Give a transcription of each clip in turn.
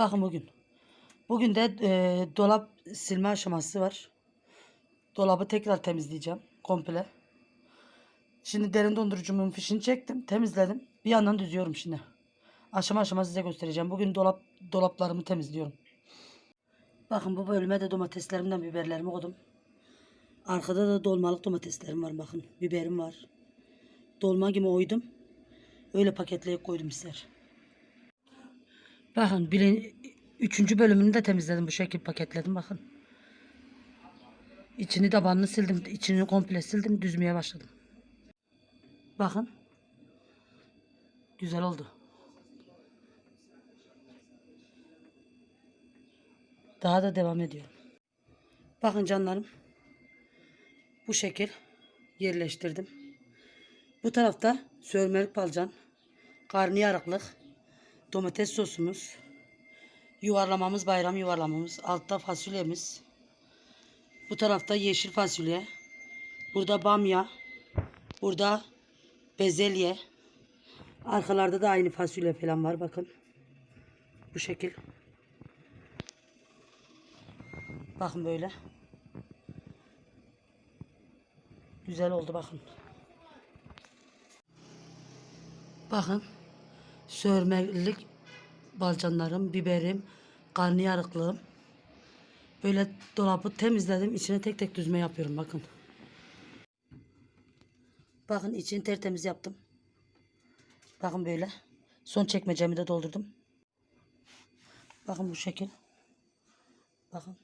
Bakın bugün. Bugün de e, dolap silme aşaması var. Dolabı tekrar temizleyeceğim komple. Şimdi derin dondurucumun fişini çektim, temizledim. Bir yandan düzüyorum şimdi. Aşama aşama size göstereceğim. Bugün dolap dolaplarımı temizliyorum. Bakın bu bölüme de domateslerimden biberlerimi koydum. Arkada da dolmalık domateslerim var bakın. Biberim var. Dolma gibi oydum. Öyle paketleyip koydum ister. Bakın birin, üçüncü bölümünü de temizledim bu şekilde paketledim bakın. İçini tabanını sildim. içini komple sildim. Düzmeye başladım. Bakın. Güzel oldu. Daha da devam ediyorum. Bakın canlarım. Bu şekil yerleştirdim. Bu tarafta sörmelik balcan, karnıyarıklık, domates sosumuz, yuvarlamamız, bayram yuvarlamamız, altta fasulyemiz. Bu tarafta yeşil fasulye. Burada bamya. Burada bezelye. Arkalarda da aynı fasulye falan var bakın. Bu şekil. Bakın böyle. Güzel oldu bakın. Bakın. Sörmelik balcanlarım, biberim, karnıyarıklığım. Böyle dolabı temizledim. İçine tek tek düzme yapıyorum bakın. Bakın içini tertemiz yaptım. Bakın böyle. Son çekmecemi de doldurdum. Bakın bu şekil. Bakın.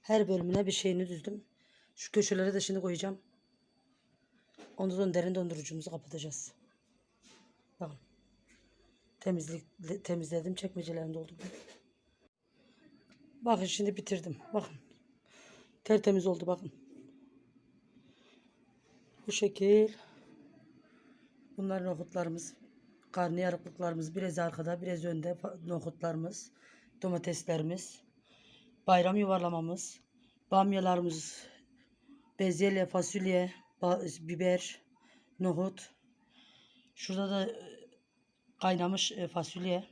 Her bölümüne bir şeyini düzdüm. Şu köşelere de şimdi koyacağım. Ondan derin dondurucumuzu kapatacağız. Bakın. Temizlik temizledim. Çekmecelerini doldurdum. Bakın şimdi bitirdim. Bakın. Tertemiz oldu bakın. Bu şekil. Bunlar nohutlarımız. Karnıyarıklıklarımız biraz arkada biraz önde nohutlarımız. Domateslerimiz. Bayram yuvarlamamız. Bamyalarımız. Bezelye, fasulye, biber, nohut. Şurada da e, kaynamış e, fasulye.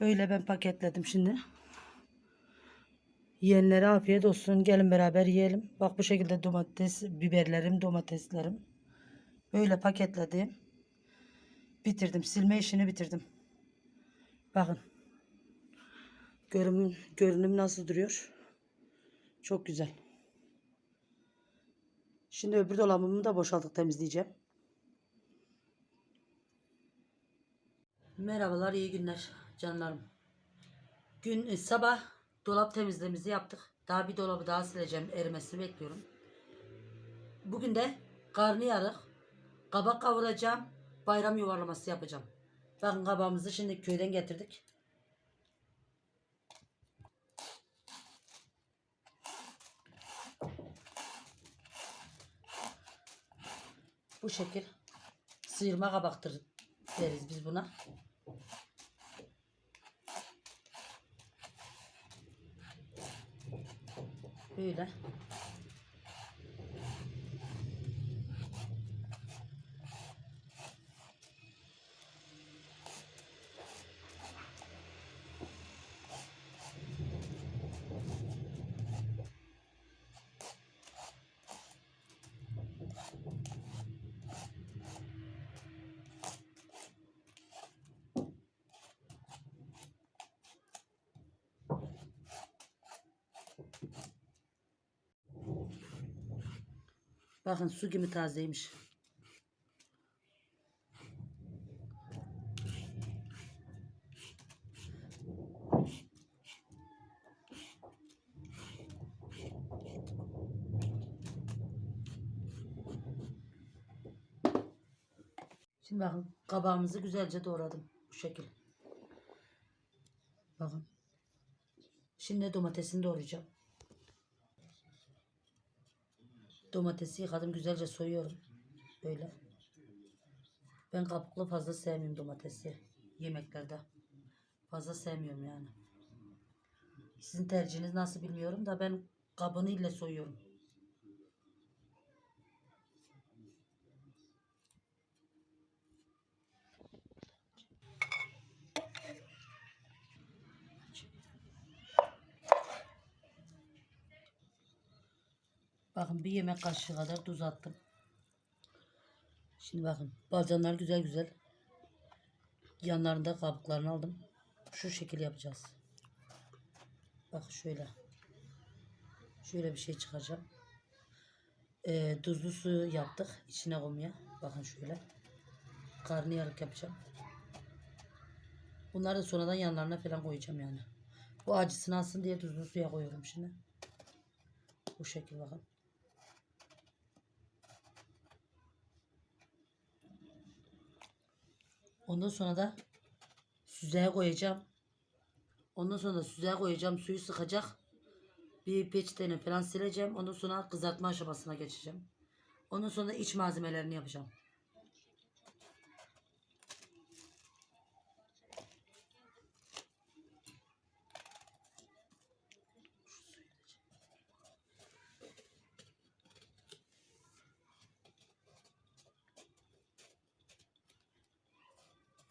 Böyle ben paketledim şimdi. Yiyenlere afiyet olsun. Gelin beraber yiyelim. Bak bu şekilde domates, biberlerim, domateslerim. Böyle paketledim. Bitirdim. Silme işini bitirdim. Bakın. Görünüm, görünüm nasıl duruyor? Çok güzel. Şimdi öbür dolabımı da boşaltıp temizleyeceğim. Merhabalar, iyi günler canlarım. Gün e, sabah dolap temizliğimizi yaptık. Daha bir dolabı daha sileceğim. Erimesini bekliyorum. Bugün de karnıyarık, kabak kavuracağım. Bayram yuvarlaması yapacağım. Bakın kabağımızı şimdi köyden getirdik. Bu şekil sıyırma kabaktır deriz biz buna. Böyle. Bakın su gibi tazeymiş. Şimdi bakın kabağımızı güzelce doğradım. Bu şekil. Bakın. Şimdi domatesini doğrayacağım. Domatesi yıkadım güzelce soyuyorum. Böyle. Ben kabuklu fazla sevmiyorum domatesi yemeklerde. Fazla sevmiyorum yani. Sizin tercihiniz nasıl bilmiyorum da ben kabını ile soyuyorum. Bakın bir yemek kaşığı kadar tuz attım. Şimdi bakın balcanlar güzel güzel. Yanlarında kabuklarını aldım. Şu şekil yapacağız. Bak şöyle. Şöyle bir şey çıkaracağım. Ee, tuzlu suyu yaptık içine koymaya. Bakın şöyle. Karnıyarık yapacağım. Bunları da sonradan yanlarına falan koyacağım yani. Bu acısını alsın diye tuzlu suya koyuyorum şimdi. Bu şekil bakın. Ondan sonra da süzeye koyacağım. Ondan sonra da süzeye koyacağım. Suyu sıkacak. Bir peçetene falan sileceğim. Ondan sonra kızartma aşamasına geçeceğim. Ondan sonra iç malzemelerini yapacağım.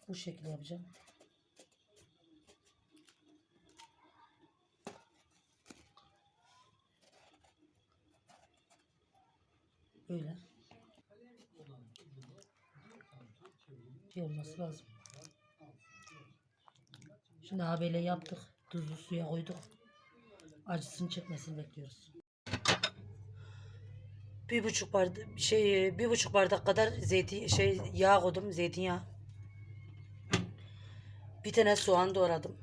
Bu şekilde yapacağım. Böyle. Şey olması lazım. Şimdi abiyle yaptık. Tuzlu suya koyduk. Acısını çekmesini bekliyoruz. Bir buçuk bardak şey bir buçuk bardak kadar zeytin şey yağ koydum zeytinyağı. Bir tane soğan doğradım.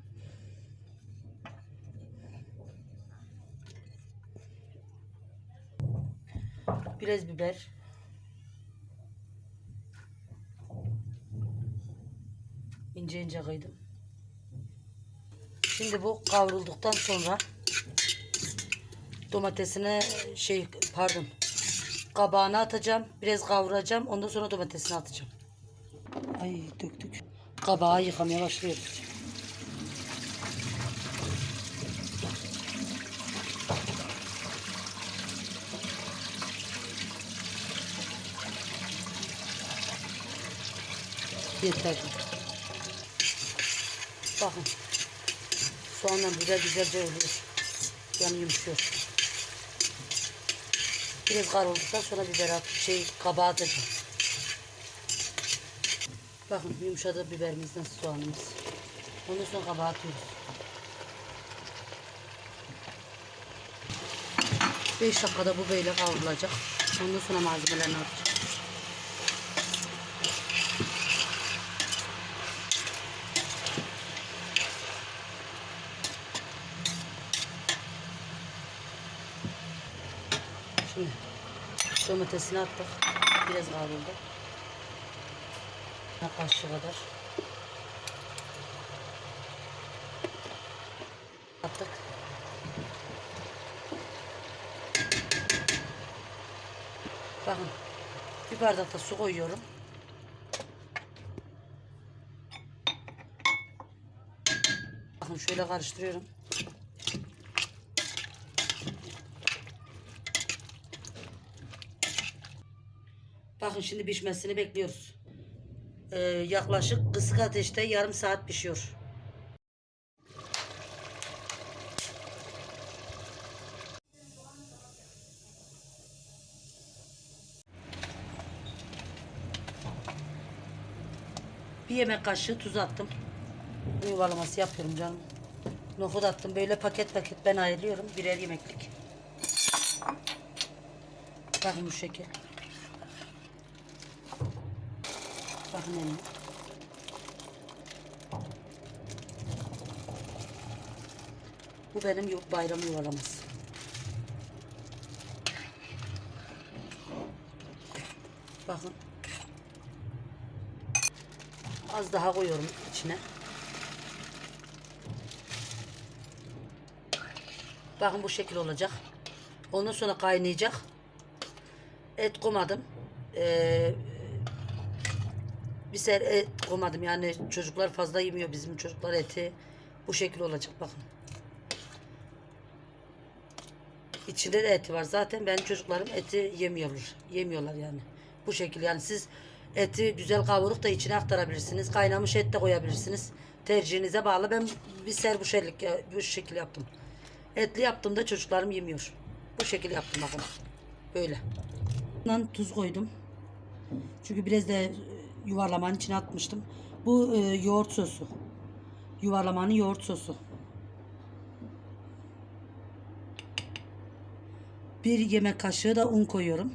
Biraz biber. İnce ince kıydım. Şimdi bu kavrulduktan sonra domatesine şey pardon kabağını atacağım. Biraz kavuracağım. Ondan sonra domatesini atacağım. Ay döktük. Kabağı yıkamaya başlıyoruz. Yeter. Bakın. Soğanla biber güzelce oluyor. Yani yumuşuyor. Biraz kavrulduktan sonra biber at, şey kabağı atacağım. Bakın yumuşadı biberimizden soğanımız. Ondan sonra kabağı atıyoruz. 5 dakikada bu böyle kavrulacak. Ondan sonra malzemelerini atacağım. Şimdi domatesini attık. Biraz kavruldu. Bir kaşığı. Attık. Bakın bir bardak da su koyuyorum. Bakın şöyle karıştırıyorum. Bakın şimdi pişmesini bekliyoruz. Ee, yaklaşık kısık ateşte yarım saat pişiyor. Bir yemek kaşığı tuz attım. Yuvalaması yapıyorum canım. Nohut attım. Böyle paket paket ben ayırıyorum. Birer yemeklik. Bakın bu şekil. Elime. Bu benim yu- bayram yuvalaması. Bakın. Az daha koyuyorum içine. Bakın bu şekil olacak. Ondan sonra kaynayacak. Et koymadım. Ee, bir ser et koymadım. Yani çocuklar fazla yemiyor bizim çocuklar eti. Bu şekil olacak bakın. İçinde de eti var. Zaten benim çocuklarım eti yemiyorlar. Yemiyorlar yani. Bu şekil yani siz eti güzel kavurup da içine aktarabilirsiniz. Kaynamış et de koyabilirsiniz. Tercihinize bağlı. Ben bir ser bu şekil, bu şekil yaptım. Etli yaptığımda çocuklarım yemiyor. Bu şekil yaptım bakın. Böyle. Bundan tuz koydum. Çünkü biraz da yuvarlamanın içine atmıştım. Bu e, yoğurt sosu. Yuvarlamanın yoğurt sosu. Bir yemek kaşığı da un koyuyorum.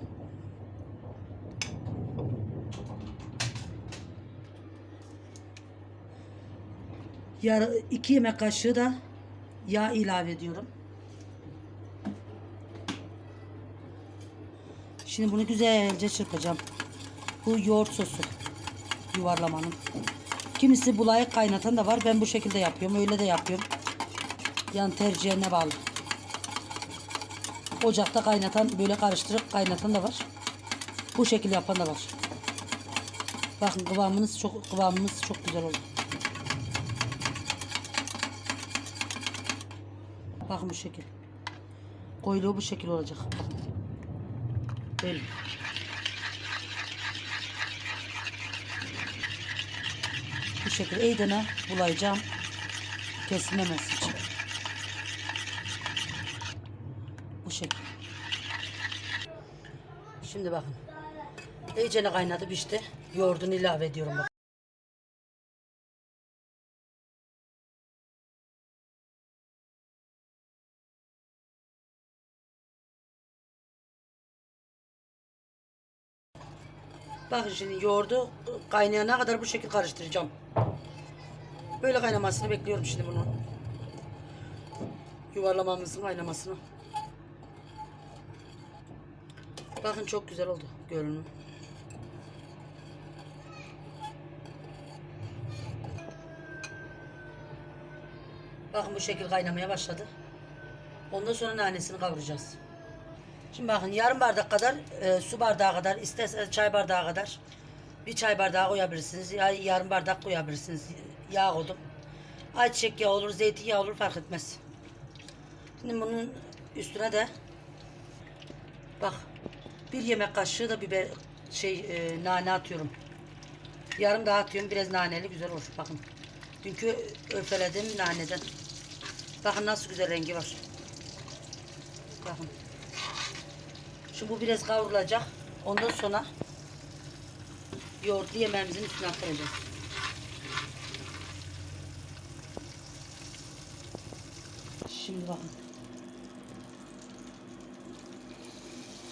Yarı iki yemek kaşığı da yağ ilave ediyorum. Şimdi bunu güzelce çırpacağım. Bu yoğurt sosu yuvarlamanın. Kimisi bulayık kaynatan da var. Ben bu şekilde yapıyorum. Öyle de yapıyorum. Yani tercihine bağlı. Ocakta kaynatan böyle karıştırıp kaynatan da var. Bu şekilde yapan da var. Bakın kıvamınız çok kıvamımız çok güzel oldu. Bakın bu şekil. Koyuluğu bu şekil olacak. Böyle. Şekilde eydene bulayacağım. Kesilmemesi için. Bu şekil. Şimdi bakın. İyicene kaynadı pişti. Yoğurdunu ilave ediyorum bak. Bakın şimdi yoğurdu kaynayana kadar bu şekil karıştıracağım. Böyle kaynamasını bekliyorum şimdi bunu. Yuvarlamamızın kaynamasını. Bakın çok güzel oldu görünüm. Bakın bu şekil kaynamaya başladı. Ondan sonra nanesini kavuracağız. Şimdi bakın yarım bardak kadar e, su bardağı kadar isterseniz çay bardağı kadar bir çay bardağı koyabilirsiniz. Ya yarım bardak koyabilirsiniz. Yağ koydum. Ayçiçek yağı olur, zeytinyağı olur fark etmez. Şimdi bunun üstüne de bak bir yemek kaşığı da biber şey e, nane atıyorum. Yarım daha atıyorum. Biraz naneli güzel olur. Bakın. Dünkü öfeledim naneden. Bakın nasıl güzel rengi var. Bakın. Şu bu biraz kavrulacak. Ondan sonra yoğurtlu yemeğimizin üstüne aktaracağız. Şimdi bakın.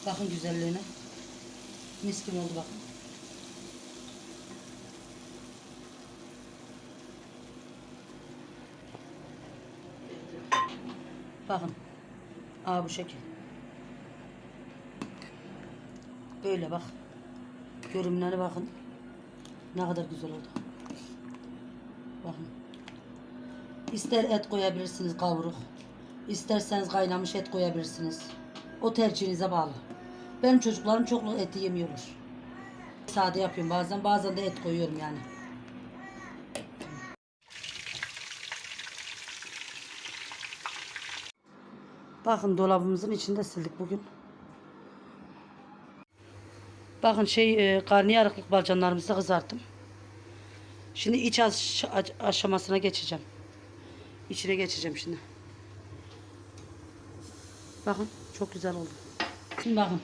Bakın güzelliğine. Mis gibi oldu bakın. Bakın. Aa bu şekil. Böyle bak. Görünümleri bakın. Ne kadar güzel oldu. Bakın. İster et koyabilirsiniz kavruk. İsterseniz kaynamış et koyabilirsiniz. O tercihinize bağlı. Benim çocuklarım çok eti yemiyorlar. Sade yapıyorum bazen. Bazen de et koyuyorum yani. Bakın dolabımızın içinde sildik bugün. Bakın şey e, karnıyarıklık balcanlarımızı kızarttım. Şimdi iç aş- aşamasına geçeceğim. İçine geçeceğim şimdi. Bakın çok güzel oldu. Şimdi bakın.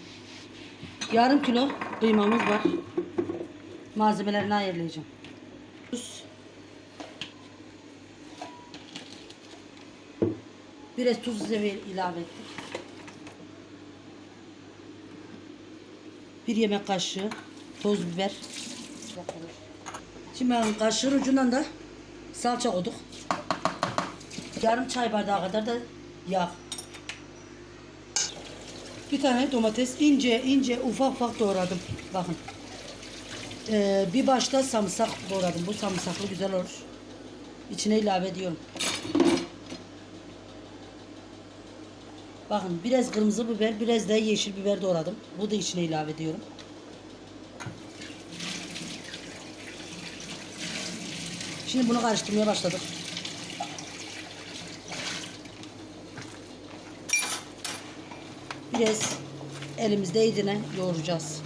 Yarım kilo kıymamız var. Malzemelerini ayarlayacağım. Tuz. Biraz tuz ilave ettik. Bir yemek kaşığı toz biber. Şimdi ben kaşığın ucundan da salça koyduk. Yarım çay bardağı kadar da yağ. Bir tane domates ince ince ufak ufak doğradım. Bakın. Ee, bir başta samsak doğradım. Bu samsaklı güzel olur. İçine ilave ediyorum. Bakın biraz kırmızı biber, biraz da yeşil biber doğradım. Bu da içine ilave ediyorum. Şimdi bunu karıştırmaya başladık. Biraz elimizde yedine yoğuracağız.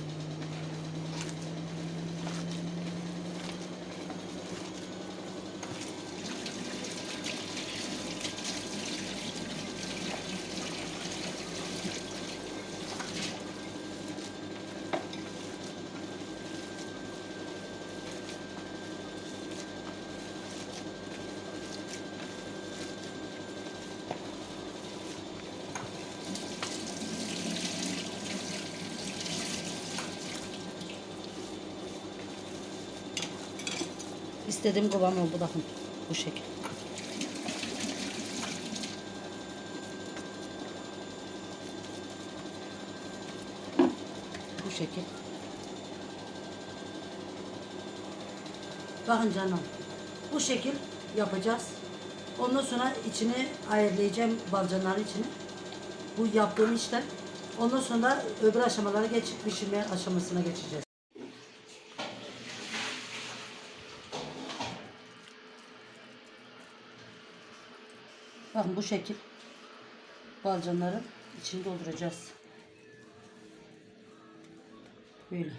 İstediğim kıvam oldu bakın. Bu şekil. Bu şekil. Bakın canım. Bu şekil yapacağız. Ondan sonra içini ayarlayacağım balcanların içini. Bu yaptığım işlem. Ondan sonra öbür aşamalara geçip pişirme aşamasına geçeceğiz. Bakın bu şekil balcanların içini dolduracağız. Böyle.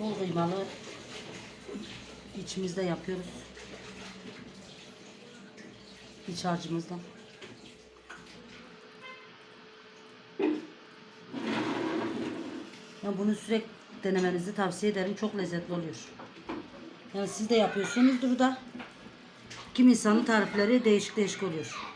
Bol kıymalı içimizde yapıyoruz. İç harcımızdan. Ben bunu sürekli denemenizi tavsiye ederim. Çok lezzetli oluyor. Yani siz de yapıyorsunuzdur da. Kim insanın tarifleri değişik değişik oluyor.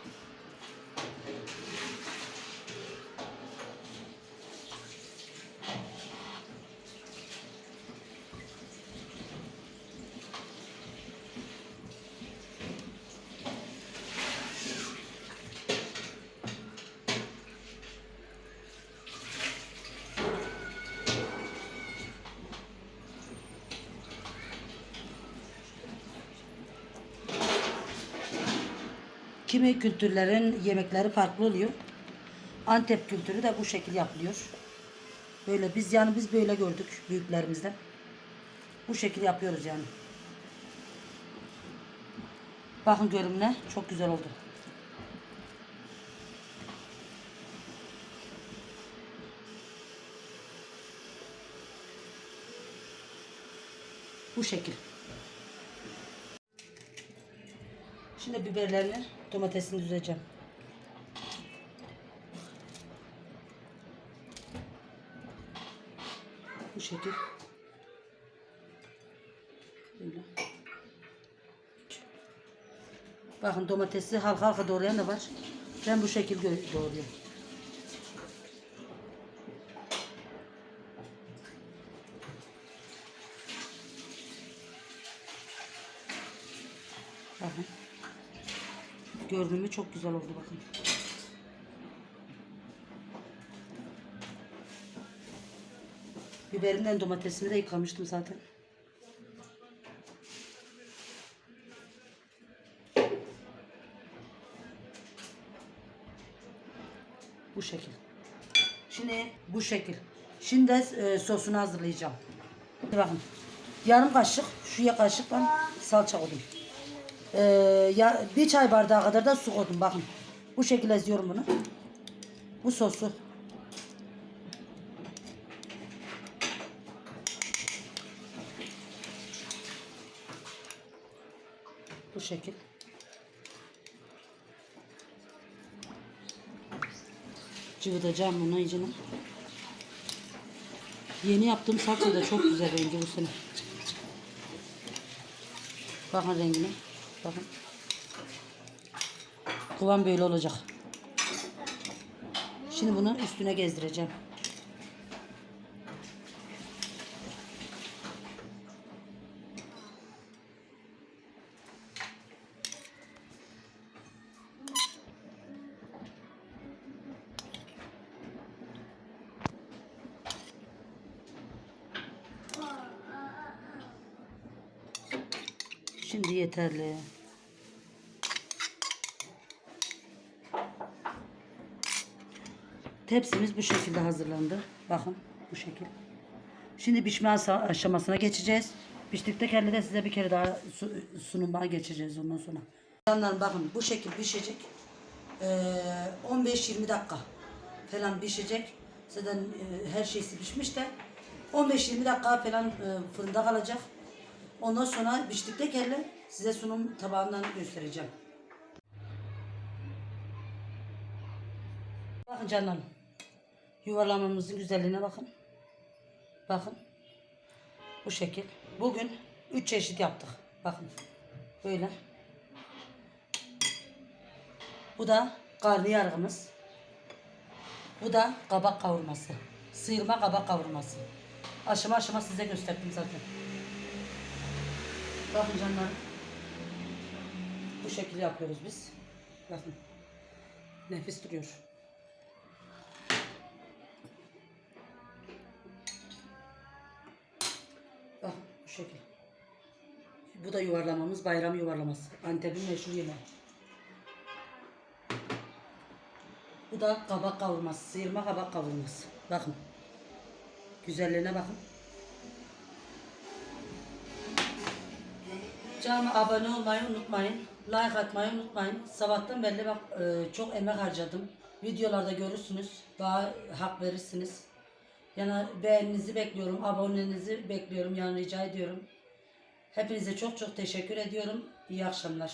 Kimi kültürlerin yemekleri farklı oluyor. Antep kültürü de bu şekil yapılıyor. Böyle biz yani biz böyle gördük büyüklerimizden. Bu şekil yapıyoruz yani. Bakın görümüne çok güzel oldu. Bu şekil. Şimdi biberlerini, domatesini düzeceğim. Bu şekil. Böyle. Bakın domatesi halka halka doğrayan da var. Ben bu şekil doğruyorum. Bakın. Görünümü çok güzel oldu bakın. Biberinden domatesini de yıkamıştım zaten. Bu şekil. Şimdi bu şekil. Şimdi e, sosunu hazırlayacağım. Bakın. Yarım kaşık, şu ya kaşıkla salça koydum. Ee, ya, bir çay bardağı kadar da su koydum bakın. Bu şekilde eziyorum bunu. Bu sosu. Bu şekil. Cıvıtacağım bunu iyicene. Yeni yaptığım salça da çok güzel rengi bu sene. Bakın rengine. Bakın. Kıvam böyle olacak. Şimdi bunu üstüne gezdireceğim. Şimdi yeterli. Tepsimiz bu şekilde hazırlandı. Bakın bu şekil. Şimdi pişme aşamasına geçeceğiz. Piştikte kendi de size bir kere daha su, sunuma geçeceğiz ondan sonra. Canlarım bakın bu şekil pişecek. Ee, 15-20 dakika falan pişecek. Zaten e, her şeysi pişmiş de 15-20 dakika falan e, fırında kalacak. Ondan sonra piştikte kelle size sunum tabağından göstereceğim. Bakın canlarım. Yuvarlamamızın güzelliğine bakın. Bakın. Bu şekil. Bugün 3 çeşit yaptık. Bakın. Böyle. Bu da karnıyarığımız. Bu da kabak kavurması. Sıyırma kabak kavurması. Aşama aşama size gösterdim zaten. Bakın canlarım. Bu şekilde yapıyoruz biz. Bakın. Nefis duruyor. Bak bu şekil. Bu da yuvarlamamız bayram yuvarlaması. Antep'in meşhur yemeği. Bu da kabak kavurması. Sıyırma kabak kavurması. Bakın. Güzelliğine bakın. Canıma abone olmayı unutmayın. Like atmayı unutmayın. Sabahtan belli bak e, çok emek harcadım. Videolarda görürsünüz. Daha hak verirsiniz. Yani beğeninizi bekliyorum. Abonenizi bekliyorum. Yani rica ediyorum. Hepinize çok çok teşekkür ediyorum. İyi akşamlar.